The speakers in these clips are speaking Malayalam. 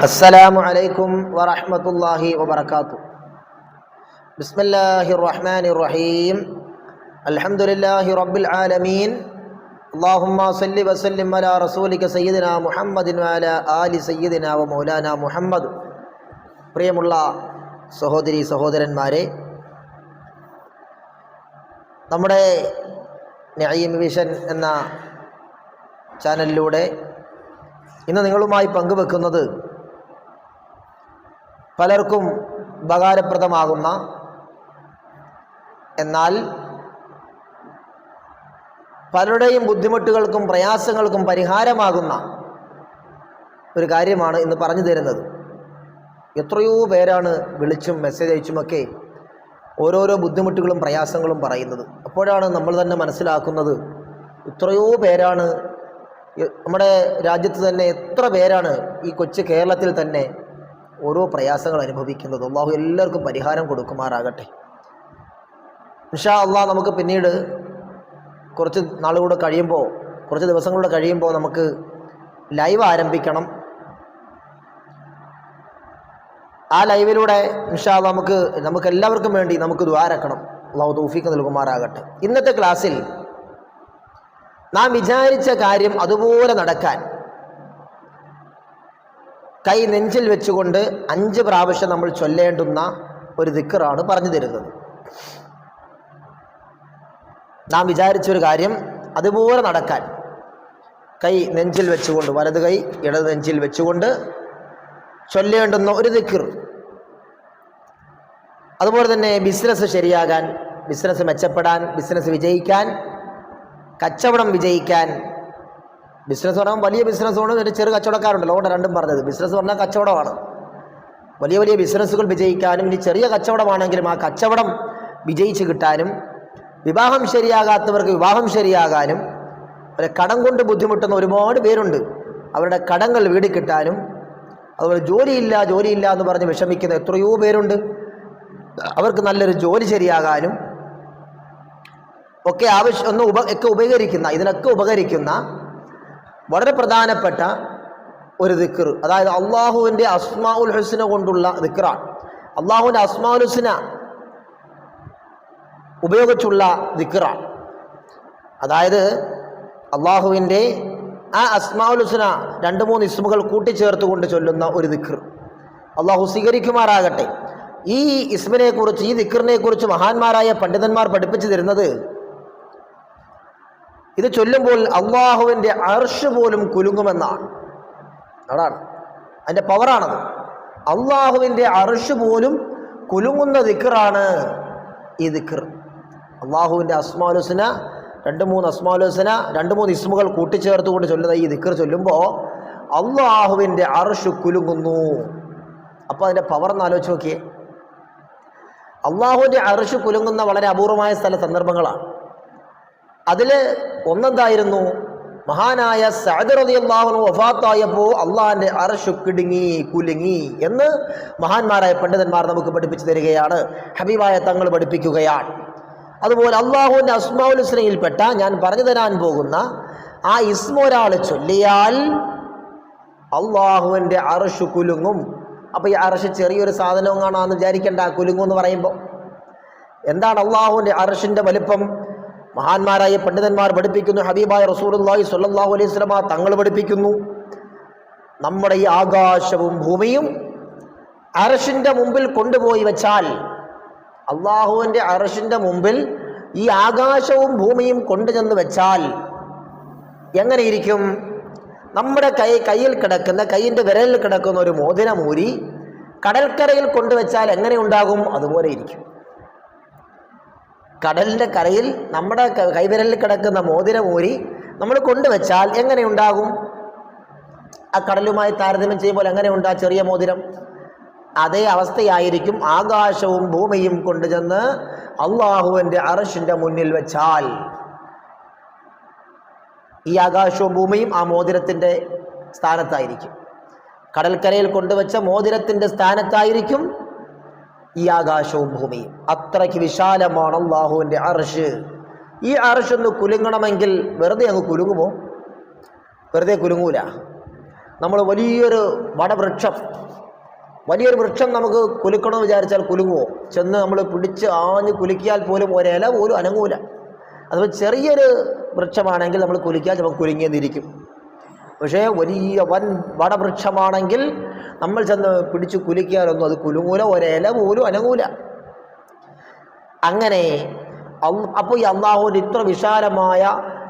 السلام عليكم ورحمة الله وبركاته بسم الله الرحمن الرحيم الحمد لله رب العالمين اللهم صل وسلم على رسولك سيدنا محمد وعلى آل سيدنا ومولانا محمد പ്രിയമുള്ള സഹോദരി സഹോദരന്മാരെ നമ്മുടെ നഈം വിഷൻ എന്ന ചാനലിലൂടെ ഇന്ന് നിങ്ങളുമായി പങ്കുവെക്കുന്നത് പലർക്കും ഉപകാരപ്രദമാകുന്ന എന്നാൽ പലരുടെയും ബുദ്ധിമുട്ടുകൾക്കും പ്രയാസങ്ങൾക്കും പരിഹാരമാകുന്ന ഒരു കാര്യമാണ് ഇന്ന് പറഞ്ഞു തരുന്നത്. എത്രയോ പേരാണ് വിളിച്ചും മെസ്സേജ് അയച്ചുമൊക്കെ ഓരോരോ ബുദ്ധിമുട്ടുകളും പ്രയാസങ്ങളും പറയുന്നത്. അപ്പോഴാണ് നമ്മൾ തന്നെ മനസ്സിലാക്കുന്നത് എത്രയോ പേരാണ് നമ്മുടെ രാജ്യത്ത് തന്നെ എത്ര പേരാണ് ഈ കൊച്ചു കേരളത്തിൽ തന്നെ ഓരോ പ്രയാസങ്ങൾ അനുഭവിക്കുന്നത് അള്ളാഹു എല്ലാവർക്കും പരിഹാരം കൊടുക്കുമാറാകട്ടെ. ഇൻഷാ അള്ളാഹ് നമുക്ക് പിന്നീട് കുറച്ച് നാളുകൂടെ കഴിയുമ്പോൾ കുറച്ച് ദിവസങ്ങളുടെ കഴിയുമ്പോൾ നമുക്ക് ലൈവ് ആരംഭിക്കണം. ആ ലൈവിലൂടെ ഇൻഷാ നമുക്ക് നമുക്ക് എല്ലാവർക്കും വേണ്ടി നമുക്ക് ദ്വാരക്കണം അള്ളാഹു തൗഫീക്ക് നൽകുമാറാകട്ടെ. ഇന്നത്തെ ക്ലാസ്സിൽ നാം വിചാരിച്ച കാര്യം അതുപോലെ നടക്കാൻ കൈ നെഞ്ചിൽ വെച്ചുകൊണ്ട് അഞ്ച് പ്രാവശ്യം നമ്മൾ ചൊല്ലേണ്ടുന്ന ഒരു ദിക്കറാണ് പറഞ്ഞു തരുന്നത്. നാം വിചാരിച്ചൊരു കാര്യം അതുപോലെ നടക്കാൻ. കൈ നെഞ്ചിൽ വെച്ചുകൊണ്ട് വലത് കൈ ഇടത് നെഞ്ചിൽ വെച്ചുകൊണ്ട് ചൊല്ലേണ്ടുന്ന ഒരു ദിക്കർ. അതുപോലെ തന്നെ ബിസിനസ് ശരിയാകാൻ ബിസിനസ് മെച്ചപ്പെടാൻ ബിസിനസ് വിജയിക്കാൻ കച്ചവടം വിജയിക്കാൻ ബിസിനസ് പറഞ്ഞാൽ വലിയ ബിസിനസ് കൊണ്ട് ഒരു ചെറു കച്ചവടക്കാരുണ്ടല്ലോ അതുകൊണ്ട് രണ്ടും പറഞ്ഞത്. ബിസിനസ് പറഞ്ഞാൽ കച്ചവടമാണ്. വലിയ വലിയ ബിസിനസ്സുകൾ വിജയിക്കാനും ഇനി ചെറിയ കച്ചവടമാണെങ്കിലും ആ കച്ചവടം വിജയിച്ച് കിട്ടാനും വിവാഹം ശരിയാകാത്തവർക്ക് വിവാഹം ശരിയാകാനും അവരെ കടം കൊണ്ട് ബുദ്ധിമുട്ടുന്ന ഒരുപാട് പേരുണ്ട്. അവരുടെ കടങ്ങൾ വീട് കിട്ടാനും അതുപോലെ ജോലിയില്ല ജോലിയില്ല എന്ന് പറഞ്ഞ് വിഷമിക്കുന്ന എത്രയോ പേരുണ്ട്. അവർക്ക് നല്ലൊരു ജോലി ശരിയാകാനും ഒക്കെ ആവശ്യം ഒന്ന് ഉപ ഒക്കെ ഉപകരിക്കുന്ന ഇതിനൊക്കെ ഉപകരിക്കുന്ന വളരെ പ്രധാനപ്പെട്ട ഒരു ദിക്കർ അതായത് അള്ളാഹുവിന്റെ അസ്മാഉൽ ഹുസ്ന കൊണ്ടുള്ള ദിക്കറാണ് അള്ളാഹുവിന്റെ അസ്മാഉൽ ഹുസ്ന ഉപയോഗിച്ചുള്ള ദിക്കറാണ് അതായത് അള്ളാഹുവിന്റെ ആ അസ്മാഉൽ ഹുസ്ന രണ്ട് മൂന്ന് ഇസ്മുകൾ കൂട്ടിച്ചേർത്തുകൊണ്ട് ചൊല്ലുന്ന ഒരു ദിക്കർ അള്ളാഹു സ്വീകരിക്കുമാറാകട്ടെ. ഈ ഇസ്മിനെക്കുറിച്ച് ഈ ദിക്കറിനെക്കുറിച്ച് മഹാന്മാരായ പണ്ഡിതന്മാർ പഠിപ്പിച്ചു തരുന്നത് ഇത് ചൊല്ലുമ്പോൾ അള്ളാഹുവിന്റെ അർഷ് പോലും കുലുങ്ങുമെന്നാണ്. അതാണ്. അതിന്റെ പവറാണത്. അള്ളാഹുവിന്റെ അർഷ് പോലും കുലുങ്ങുന്ന ദിക്കറാണ് ഈ ദിക്കർ അള്ളാഹുവിന്റെ അസ്മാലുസന രണ്ട് മൂന്ന് അസ്മാലുസന രണ്ട് മൂന്ന് ഇസ്മുകൾ കൂട്ടിച്ചേർത്തുകൊണ്ട് ചൊല്ലുന്ന ഈ ദിക്കർ ചൊല്ലുമ്പോൾ അള്ളാഹുവിന്റെ അർഷ് കുലുങ്ങുന്നു. അപ്പോൾ അതിന്റെ പവർ എന്ന് ആലോചിച്ച് നോക്കിയേ. അള്ളാഹുവിന്റെ അർഷ് കുലുങ്ങുന്ന വളരെ അപൂർവമായ സ്ഥല സന്ദർഭങ്ങളാണ്. അതിൽ ഒന്നെന്തായിരുന്നു? മഹാനായ സഅദ് റളിയല്ലാഹു വഫാത്തായപ്പോൾ അള്ളാഹിന്റെ അറശു കിടുങ്ങി കുലുങ്ങി എന്ന് മഹാന്മാരായ പണ്ഡിതന്മാർ നമുക്ക് പഠിപ്പിച്ചു തരികയാണ്. ഹബീബായ തങ്ങൾ പഠിപ്പിക്കുകയാണ്. അതുപോലെ അള്ളാഹുവിന്റെ അസ്മാഉൽ ഹുസ്നയിൽപ്പെട്ട ഞാൻ പറഞ്ഞു തരാൻ പോകുന്ന ആ ഇസ്മ ഒരാൾ ചൊല്ലിയാൽ അള്ളാഹുവിന്റെ അറശു കുലുങ്ങും. അപ്പോൾ ഈ അറശ് ചെറിയൊരു സാധനവും കാണാമെന്ന് വിചാരിക്കേണ്ട കുലുങ്ങും എന്ന് പറയുമ്പോൾ എന്താണ് അള്ളാഹുവിന്റെ അറഷിന്റെ വലിപ്പം? മഹാന്മാരായ പണ്ഡിതന്മാർ പഠിപ്പിക്കുന്നു. ഹബീബായ റസൂലുള്ളാഹി സ്വല്ലല്ലാഹു അലൈഹി സ്വലമ തങ്ങൾ പഠിപ്പിക്കുന്നു. നമ്മുടെ ഈ ആകാശവും ഭൂമിയും അറഷിന്റെ മുമ്പിൽ കൊണ്ടുപോയി വെച്ചാൽ അള്ളാഹുവിന്റെ അറഷിന്റെ മുമ്പിൽ ഈ ആകാശവും ഭൂമിയും കൊണ്ടുചെന്ന് വെച്ചാൽ എങ്ങനെയിരിക്കും? നമ്മുടെ കൈ കയ്യിൽ കിടക്കുന്ന കൈയിന്റെ വിരലിൽ കിടക്കുന്ന ഒരു മോതിരമൂരി കടൽക്കരയിൽ കൊണ്ടുവച്ചാൽ എങ്ങനെ ഉണ്ടാകും? അതുപോലെ ഇരിക്കും. കടലിന്റെ കരയിൽ നമ്മുടെ കൈവിരലിൽ കിടക്കുന്ന മോതിരമൂരി നമ്മൾ കൊണ്ടുവച്ചാൽ എങ്ങനെ ഉണ്ടാകും? ആ കടലുമായി താരതമ്യം ചെയ്യുമ്പോൾ എങ്ങനെ ഉണ്ടാ ചെറിയ മോതിരം? അതേ അവസ്ഥയായിരിക്കും ആകാശവും ഭൂമിയും കൊണ്ടുചെന്ന് അള്ളാഹുവിന്റെ അറഷിന്റെ മുന്നിൽ വെച്ചാൽ. ഈ ആകാശവും ഭൂമിയും ആ മോതിരത്തിന്റെ സ്ഥാനത്തായിരിക്കും. കടൽക്കരയിൽ കൊണ്ടുവച്ച മോതിരത്തിന്റെ സ്ഥാനത്തായിരിക്കും ഈ ആകാശവും ഭൂമിയും. അത്രയ്ക്ക് വിശാലമാണ് അള്ളാഹുവിന്റെ അർഷ്. ഈ അർഷൊന്ന് കുലുങ്ങണമെങ്കിൽ വെറുതെ അങ്ങ് കുലുങ്ങുമോ? വെറുതെ കുലുങ്ങൂല. നമ്മൾ വലിയൊരു വടവൃക്ഷം വലിയൊരു വൃക്ഷം നമുക്ക് കുലുക്കണമെന്ന് വിചാരിച്ചാൽ കുലുങ്ങുമോ ചെന്ന് നമ്മൾ പിടിച്ച് ആഞ്ഞ് കുലുക്കിയാൽ പോലും ഒരില പോലും അനങ്ങൂല. അതുപോലെ ചെറിയൊരു വൃക്ഷമാണെങ്കിൽ നമ്മൾ കുലുക്കിയാൽ ചിലപ്പോൾ കുലുങ്ങിയെന്നിരിക്കും. പക്ഷേ വലിയ വൻ വടവൃക്ഷമാണെങ്കിൽ നമ്മൾ ചെന്ന് പിടിച്ച് കുലിക്കാറൊന്നും അത് കുലുങ്ങൂല ഒരില പോലും അനങ്ങൂല. അങ്ങനെ അപ്പോൾ ഈ അള്ളാഹുവിന്റെ ഇത്ര വിശാലമായ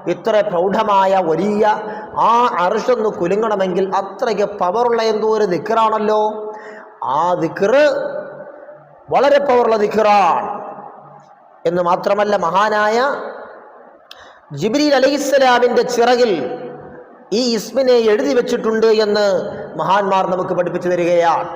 ഇത്ര പ്രൗഢമായ വലിയ ആ അറിഷൊന്ന് കുലുങ്ങണമെങ്കിൽ അത്രയ്ക്ക് പവറുള്ള എന്തോ ഒരു ദിക്കറാണല്ലോ ആ ദിക്കറ് വളരെ പവറുള്ള ദിക്കറാണ് എന്ന് മാത്രമല്ല മഹാനായ ജിബ്രീൽ അലൈഹിസ്സലാമിന്റെ ചിറകിൽ ഈ ഇസ്മിനെ എഴുതി വെച്ചിട്ടുണ്ട് എന്ന് മഹാന്മാർ നമുക്ക് പഠിപ്പിച്ചു തരികയാണ്.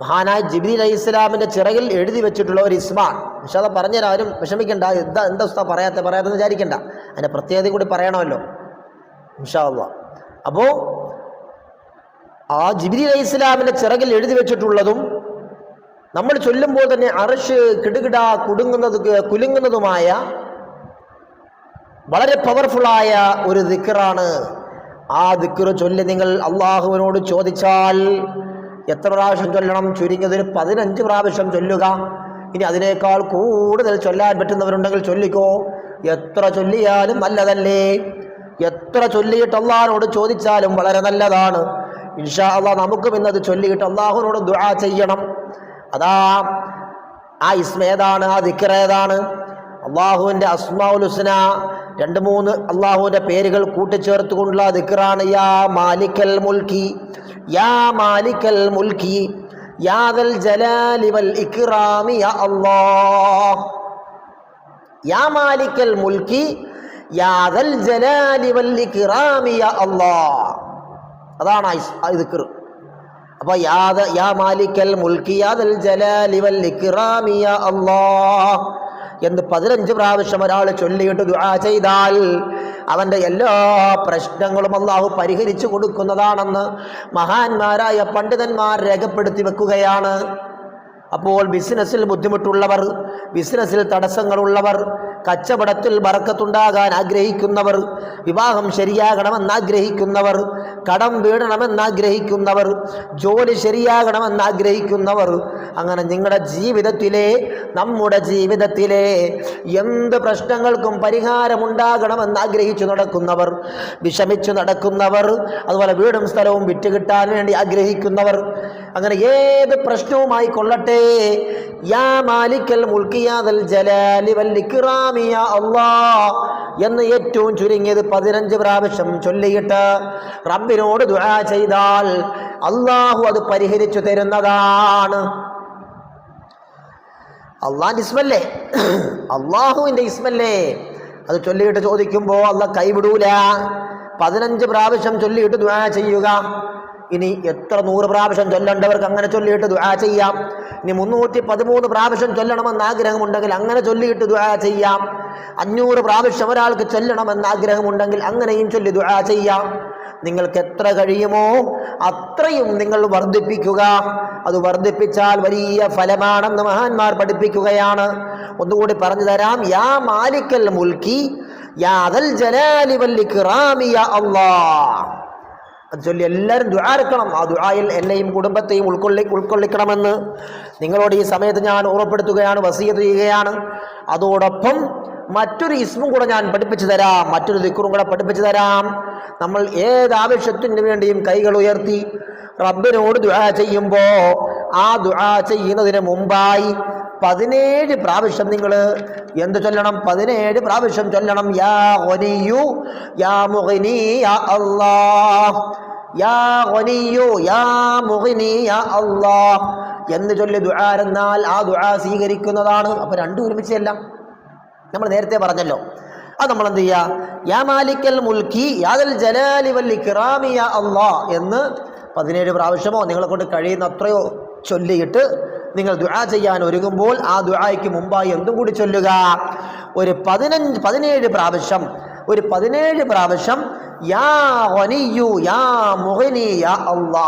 മഹാനായ ജിബ്രീൽ അലൈഹി ഇസ്ലാമിന്റെ ചിറകിൽ എഴുതി വെച്ചിട്ടുള്ള ഒരു ഇസ്മാൻ. പക്ഷെ അത് പറഞ്ഞുതരാം ആരും വിഷമിക്കണ്ട എന്താ എന്താ ഉസ്താ പറയാത്ത പറയാത്തെന്ന് വിചാരിക്കണ്ട. അതിന്റെ പ്രത്യേകത കൂടി പറയണമല്ലോ. ഇൻഷാല്ല അപ്പോൾ ആ ജിബിരി അലൈഹി ഇസ്ലാമിന്റെ ചിറകിൽ എഴുതി വെച്ചിട്ടുള്ളതും നമ്മൾ ചൊല്ലുമ്പോൾ തന്നെ അറിഷ് കിടുകിട കുടുങ്ങുന്നത് കുലുങ്ങുന്നതുമായ വളരെ പവർഫുള്ളായ ഒരു ദിക്കറാണ് ആ ദിക്കറ് ചൊല്ലി നിങ്ങൾ അള്ളാഹുവിനോട് ചോദിച്ചാൽ എത്ര പ്രാവശ്യം ചൊല്ലണം? ചുരുങ്ങിയതിന് പതിനഞ്ച് പ്രാവശ്യം ചൊല്ലുക. ഇനി അതിനേക്കാൾ കൂടുതൽ ചൊല്ലാൻ പറ്റുന്നവരുണ്ടെങ്കിൽ ചൊല്ലിക്കോ. എത്ര ചൊല്ലിയാലും നല്ലതല്ലേ? എത്ര ചൊല്ലിയിട്ട് അള്ളാഹിനോട് ചോദിച്ചാലും വളരെ നല്ലതാണ്. ഇൻഷാ അള്ളാഹ് നമുക്കും ഇന്നത് ചൊല്ലിയിട്ട് അള്ളാഹുവിനോട് ദുആ ചെയ്യണം. അതാ ആ ഇസ്മേതാണ് ആ ദിക്കർ ഏതാണ് അള്ളാഹുവിന്റെ അസ്മാഉൽ ഹുസ്ന രണ്ട് മൂന്ന് അള്ളാഹുവിന്റെ പേരുകൾ കൂട്ടിച്ചേർത്ത് കൊണ്ടുള്ള ദിക്റാണ് യാ മാലിക്കൽ മുൽക്കി യാ മാലിക്കൽ മുൽക്കി യാദൽ ജലാലി വൽ ഇക്റാമി യാ അല്ലാഹ്. യാ മാലിക്കൽ മുൽക്കി യാദൽ ജലാലി വൽ ഇക്റാമി യാ അല്ലാഹ്. അതാണ് ദിക്ർ അപ്പൊ യാദ യാ മാലിക്കൽ മുൽക്കി യാദൽ ജലാലി വൽ ഇക്റാമി യാ അല്ലാഹ്. എന്ന് പതിനഞ്ച് പ്രാവശ്യം ഒരാൾ ചൊല്ലിയിട്ട് ദുആ ചെയ്താൽ അവന്റെ എല്ലാ പ്രശ്നങ്ങളും അള്ളാഹു പരിഹരിച്ചു കൊടുക്കുന്നതാണെന്ന് മഹാന്മാരായ പണ്ഡിതന്മാർ രേഖപ്പെടുത്തി വെക്കുകയാണ്. അപ്പോൾ ബിസിനസ്സിൽ ബുദ്ധിമുട്ടുള്ളവർ ബിസിനസ്സിൽ തടസ്സങ്ങളുള്ളവർ കച്ചവടത്തിൽ ബറക്കത്തുണ്ടാകാൻ ആഗ്രഹിക്കുന്നവർ വിവാഹം ശരിയാകണമെന്നാഗ്രഹിക്കുന്നവർ കടം വീടണമെന്നാഗ്രഹിക്കുന്നവർ ജോലി ശരിയാകണമെന്നാഗ്രഹിക്കുന്നവർ അങ്ങനെ നിങ്ങളുടെ ജീവിതത്തിലെ നമ്മുടെ ജീവിതത്തിലെ എന്ത് പ്രശ്നങ്ങൾക്കും പരിഹാരമുണ്ടാകണമെന്നാഗ്രഹിച്ചു നടക്കുന്നവർ വിഷമിച്ചു നടക്കുന്നവർ അതുപോലെ വീടും സ്ഥലവും വിറ്റുകിട്ടാൻ വേണ്ടി ആഗ്രഹിക്കുന്നവർ അങ്ങനെ ഏത് പ്രശ്നവുമായി കൊള്ളട്ടെ? യാ മാലിക്കൽ മുൽക്കിയാദൽ ജലാലി വൽ അള്ളാ എന്ന് ഏറ്റവും ചുരുങ്ങിയത് പതിനഞ്ച് പ്രാവശ്യം ചൊല്ലിയിട്ട് റബ്ബിനോട് ദുആ ചെയ്താൽ അള്ളാഹു അത് പരിഹരിച്ചു തരുന്നതാണ്. അള്ളാഹിന്റെ ഇസ്മല്ലേ? അള്ളാഹുവിന്റെ ഇസ്മല്ലേ? അത് ചൊല്ലിയിട്ട് ചോദിക്കുമ്പോൾ അല്ല കൈവിടൂല. പതിനഞ്ച് പ്രാവശ്യം ചൊല്ലിയിട്ട് ദുആ ചെയ്യുക. ഇനി എത്ര നൂറ് പ്രാവശ്യം ചൊല്ലേണ്ടവർക്ക് അങ്ങനെ ചൊല്ലിയിട്ട് ദുആ ചെയ്യാം. ഇനി മുന്നൂറ്റി പതിമൂന്ന് പ്രാവശ്യം ചൊല്ലണമെന്ന് ആഗ്രഹമുണ്ടെങ്കിൽ അങ്ങനെ ചൊല്ലിയിട്ട് ദുആ ചെയ്യാം. അഞ്ഞൂറ് പ്രാവശ്യം ഒരാൾക്ക് ചൊല്ലണമെന്ന് ആഗ്രഹമുണ്ടെങ്കിൽ അങ്ങനെയും ചൊല്ലി ദുആ ചെയ്യാം. നിങ്ങൾക്ക് എത്ര കഴിയുമോ അത്രയും നിങ്ങൾ വർദ്ധിപ്പിക്കുക. അത് വർദ്ധിപ്പിച്ചാൽ വലിയ ഫലമാണെന്ന് മഹാന്മാർ പഠിപ്പിക്കുകയാണ്. ഒന്നുകൂടി പറഞ്ഞു തരാം. യാ മാലിക്കൽ മുൽക്കി യാ ജലാലി വൽ ഇക്റാമി യാ അല്ലാഹ്. അത് ചൊല്ലി എല്ലാവരും ദുആർക്കണം ആ ദുആയിൽ എന്നെയും കുടുംബത്തെയും ഉൾക്കൊള്ളി ഉൾക്കൊള്ളിക്കണമെന്ന് നിങ്ങളോട് ഈ സമയത്ത് ഞാൻ ഓർമ്മപ്പെടുത്തുകയാണ് വസീയത്ത് ചെയ്യുകയാണ്. അതോടൊപ്പം മറ്റൊരു ഇസ്മും കൂടെ ഞാൻ പഠിപ്പിച്ചു തരാം. മറ്റൊരു ദിക്കറും കൂടെ പഠിപ്പിച്ചു തരാം. നമ്മൾ ഏത് ആവശ്യത്തിന് വേണ്ടിയും കൈകൾ ഉയർത്തി റബ്ബിനോട് ദുആ ചെയ്യുമ്പോൾ ആ ദുആ ചെയ്യുന്നതിന് മുമ്പായി പതിനേഴ് പ്രാവശ്യം നിങ്ങൾ എന്ത് ചൊല്ലണം? പതിനേഴ് പ്രാവശ്യം ചൊല്ലണം. യാ ഗനിയു യാ മുഹിനി യാ അല്ലാഹ്. യാ ഗനിയു യാ മുഹിനി യാ അല്ലാഹ്. എന്ന് ചൊല്ലി ദുആരെന്നാൽ ആ ദുആ സ്വീകരിക്കുന്നതാണ്. അപ്പോൾ രണ്ടും ഒരുമിച്ചല്ല നമ്മൾ നേരത്തെ പറഞ്ഞല്ലോ. അത് നമ്മൾ എന്ത് ചെയ്യുക യാ മാലിക്കൽ മുൽക്കി യാദൽ ജലാലി വൽ ഇക്റാമി യാ അല്ലാ എന്ന് പതിനേഴ് പ്രാവശ്യമോ നിങ്ങളെ കൊണ്ട് കഴിയുന്ന അത്രയോ ചൊല്ലിയിട്ട് നിങ്ങൾ ദുആ ചെയ്യാൻ ഒരുങ്ങുമ്പോൾ ആ ദുആയ്ക്ക് മുമ്പായി എന്തും കൂടി ചൊല്ലുക. ഒരു പതിനഞ്ച് പതിനേഴ് പ്രാവശ്യം ഒരു പതിനേഴ് പ്രാവശ്യം യാ ഗനിയു യാ മുഗ്നി യാ അള്ളാ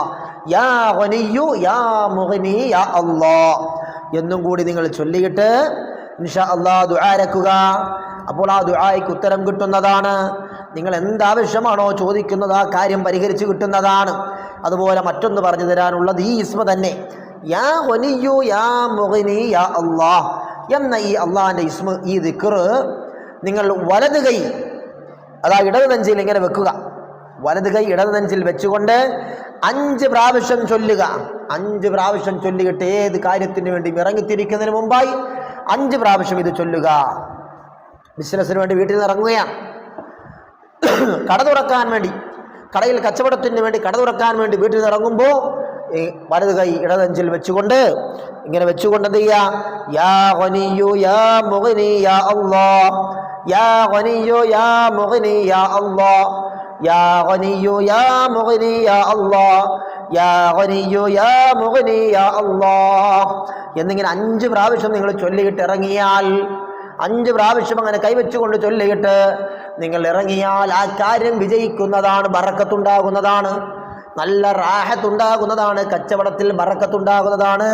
യാ ഗനിയു യാ മുഗ്നി യാ അള്ളാ എന്നും കൂടി നിങ്ങൾ ചൊല്ലിയിട്ട് ഇൻഷാ അള്ളാ ദുആരക്കുക അപ്പോൾ ആ ദുആയ്ക്ക് ഉത്തരം കിട്ടുന്നതാണ്. നിങ്ങൾ എന്താവശ്യമാണോ ചോദിക്കുന്നത് ആ കാര്യം പരിഹരിച്ച് കിട്ടുന്നതാണ്. അതുപോലെ മറ്റൊന്ന് പറഞ്ഞു തരാനുള്ളത് ഈ ഇസ്മ തന്നെ. യാ ഒനിയു യാ മുഹിനി യാ അള്ളാഹ്. എന്ന ഈ അള്ളാഹിന്റെ ഇസ്മ ഈ ദിക്കർ നിങ്ങൾ വലത് കൈ അതാ ഇടത് നെഞ്ചിൽ ഇങ്ങനെ വെക്കുക. വലത് കൈ ഇടത് നെഞ്ചിൽ വെച്ചുകൊണ്ട് അഞ്ച് പ്രാവശ്യം ചൊല്ലുക. അഞ്ച് പ്രാവശ്യം ചൊല്ലിയിട്ട് ഏത് കാര്യത്തിന് വേണ്ടി ഇറങ്ങിത്തിരിക്കുന്നതിന് മുമ്പായി അഞ്ച് പ്രാവശ്യം ഇത് ചൊല്ലുക. ബിസിനസ്സിന് വേണ്ടി വീട്ടിൽ നിന്ന് ഇറങ്ങുകയാണ്. കട തുറക്കാൻ വേണ്ടി കടയിൽ കച്ചവടത്തിന് വേണ്ടി കട തുറക്കാൻ വേണ്ടി വീട്ടിൽ നിന്ന് ഇറങ്ങുമ്പോൾ ഈ വലത് കൈ ഇടതഞ്ചിൽ വെച്ചുകൊണ്ട് ഇങ്ങനെ വെച്ചുകൊണ്ട് എന്ത് യാ യാ യാ അല്ലാഹ് യാ യാ യാ അല്ലാഹ് യാ യാ യാ അല്ലാഹ് എന്നിങ്ങനെ അഞ്ച് പ്രാവശ്യം നിങ്ങൾ ചൊല്ലിയിട്ട് ഇറങ്ങിയാൽ അഞ്ച് പ്രാവശ്യം അങ്ങനെ കൈവച്ചുകൊണ്ട് ചൊല്ലിയിട്ട് നിങ്ങൾ ഇറങ്ങിയാൽ ആ കാര്യം വിജയിക്കുന്നതാണ് ബറക്കത്തുണ്ടാകുന്നതാണ്. നല്ല റാഹത്തുണ്ടാകുന്നതാണ് കച്ചവടത്തിൽ ബറക്കത്തുണ്ടാകുന്നതാണ്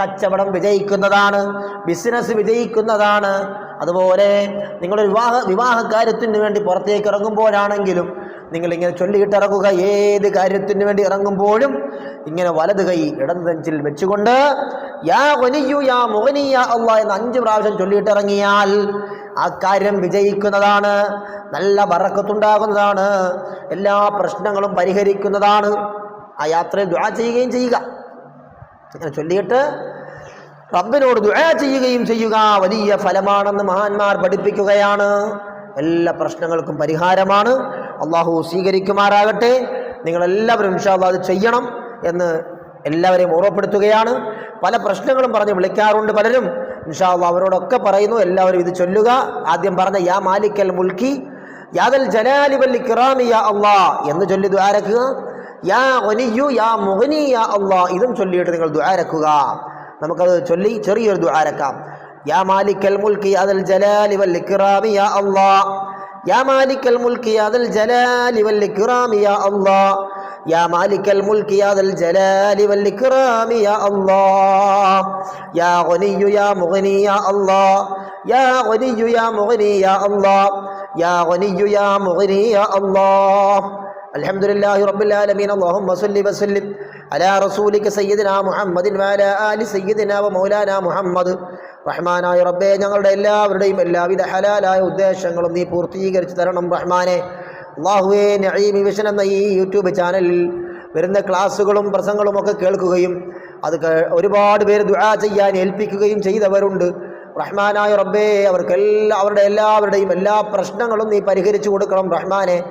കച്ചവടം വിജയിക്കുന്നതാണ് ബിസിനസ് വിജയിക്കുന്നതാണ്. അതുപോലെ നിങ്ങൾ വിവാഹ വിവാഹ കാര്യത്തിന് വേണ്ടി പുറത്തേക്ക് ഇറങ്ങുമ്പോഴാണെങ്കിലും നിങ്ങളിങ്ങനെ ചൊല്ലിയിട്ടിറങ്ങുക ഏത് കാര്യത്തിന് വേണ്ടി ഇറങ്ങുമ്പോഴും ഇങ്ങനെ വലത് കൈ ഇടത് നെഞ്ചിൽ വെച്ചുകൊണ്ട് യാ ഒനിയു യാ അള്ള അള്ളാ എന്ന് അഞ്ച് പ്രാവശ്യം ചൊല്ലിയിട്ടിറങ്ങിയാൽ ആ കാര്യം വിജയിക്കുന്നതാണ്. നല്ല വറക്കത്തുണ്ടാകുന്നതാണ്. എല്ലാ പ്രശ്നങ്ങളും പരിഹരിക്കുന്നതാണ്. ആ യാത്രയിൽ ദ്വാ ചെയ്യുകയും ചെയ്യുക. അങ്ങനെ ചൊല്ലിയിട്ട് റബ്ബിനോട് ദുആ ചെയ്യുകയും ചെയ്യുക. വലിയ ഫലമാണെന്ന് മഹാന്മാർ പഠിപ്പിക്കുകയാണ്. എല്ലാ പ്രശ്നങ്ങൾക്കും പരിഹാരമാണ്. അള്ളാഹു സ്വീകരിക്കുമാറാകട്ടെ. നിങ്ങളെല്ലാവരും ഇൻഷാല്ലാ അത് ചെയ്യണം എന്ന് എല്ലാവരെയും ഓർമ്മപ്പെടുത്തുകയാണ്. പല പ്രശ്നങ്ങളും പറഞ്ഞ് വിളിക്കാറുണ്ട് പലരും. ഇൻഷാല്ല അവരോടൊക്കെ പറയുന്നു എല്ലാവരും ഇത് ചൊല്ലുക. ആദ്യം പറഞ്ഞ യാ മാലിക്കൽ മുൽക്കി യാദൽ ജലാലി വൽ യാ അള്ളാ എന്ന് ചൊല്ലി ദ്വാരക്കുക യാ ഒനിയു യാ മുഹനി യാ അള്ളാ ഇതും ചൊല്ലിയിട്ട് നിങ്ങൾ ദ്വാരക്കുക നമുക്കത് ചൊല്ലി ചെറിയൊരു ദ്വാരക്കാം യാ മാലിക്കൽ മുൽക്കി യാദൽ ജലാലി വൽ യാ അള്ളാ യാ മാലിക്കൽ മുൽക്കി യാദൽ ജലാലി വൽ യാ അള്ളാ يا مالك الملك يا ذا الجلال والإكرام يا الله يا غني يا مغني يا الله يا غني يا مغني يا الله يا غني يا مغني يا الله الحمد لله رب العالمين اللهم صل وسلم على رسولك سيدنا محمد وعلى آل سيدنا ومولانا محمد റഹ്മാനായ റബ്ബേ ഞങ്ങളുടെ എല്ലാവരുടെയും എല്ലാവിധ ഹലാലായ ഉദ്ദേശങ്ങളും നീ പൂർത്തീകരിച്ചു തരണം റഹ്മാനെ അള്ളാഹുവേ നഈമി വിഷൻ എന്ന ഈ യൂട്യൂബ് ചാനലിൽ വരുന്ന ക്ലാസ്സുകളും പ്രസംഗങ്ങളും ഒക്കെ കേൾക്കുകയും അത് ഒരുപാട് പേര് ദുആ ചെയ്യാൻ ഏൽപ്പിക്കുകയും ചെയ്തവരുണ്ട്. റഹ്മാനായ റബ്ബേ അവർക്ക് എല്ലാ അവരുടെ എല്ലാവരുടെയും എല്ലാ പ്രശ്നങ്ങളും നീ പരിഹരിച്ചു കൊടുക്കണം റഹ്മാനെ.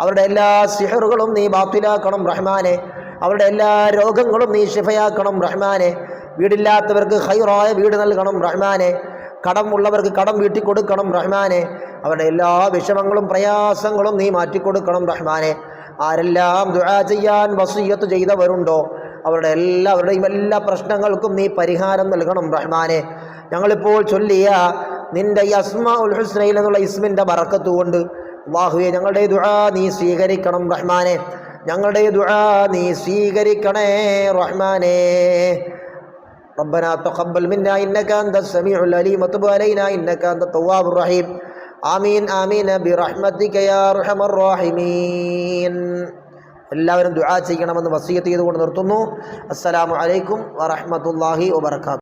അവരുടെ എല്ലാ സിഹറുകളും നീ ബാത്തിലാക്കണം റഹ്മാനെ. അവരുടെ എല്ലാ രോഗങ്ങളും നീ ഷിഫയാക്കണം റഹ്മാനെ. വീടില്ലാത്തവർക്ക് ഹൈറായ വീട് നൽകണം റഹ്മാനെ. കടം ഉള്ളവർക്ക് കടം വീട്ടിക്കൊടുക്കണം റഹ്മാനെ. അവരുടെ എല്ലാ വിഷമങ്ങളും പ്രയാസങ്ങളും നീ മാറ്റിക്കൊടുക്കണം റഹ്മാനെ ആരെല്ലാം ദുആ ചെയ്യാൻ വസീയത്ത് ചെയ്തവരുണ്ടോ അവരുടെ എല്ലാവരുടെയും എല്ലാ പ്രശ്നങ്ങൾക്കും നീ പരിഹാരം നൽകണം റഹ്മാനെ ഞങ്ങളിപ്പോൾ ചൊല്ലിയ നിന്റെ ഈ അസ്മാ ഉൽ ഹുസ്നയിൽ എന്നുള്ള ഇസ്മിൻ്റെ ബറക്കത്ത് കൊണ്ട് അള്ളാഹുവെ ഞങ്ങളുടെ ദുആ നീ സ്വീകരിക്കണം റഹ്മാനെ ഞങ്ങളുടെ ദുആ നീ സ്വീകരിക്കണേ റഹ്മാനേ ربنا تقبل منا إنك أنت السميع العليم وتب علينا إنك أنت التواب الرحيم ആമീൻ ആമീൻ ബിറഹ്മത്തിക്കയാഹമീൻ എല്ലാവരും ദുആ ചെയ്യണമെന്ന് വസീയത്ത് ചെയ്തുകൊണ്ട് നിർത്തുന്നു. അസ്സലാമു അലൈക്കും വറഹ്മത്തുള്ളാഹി വബർക്കാത്തു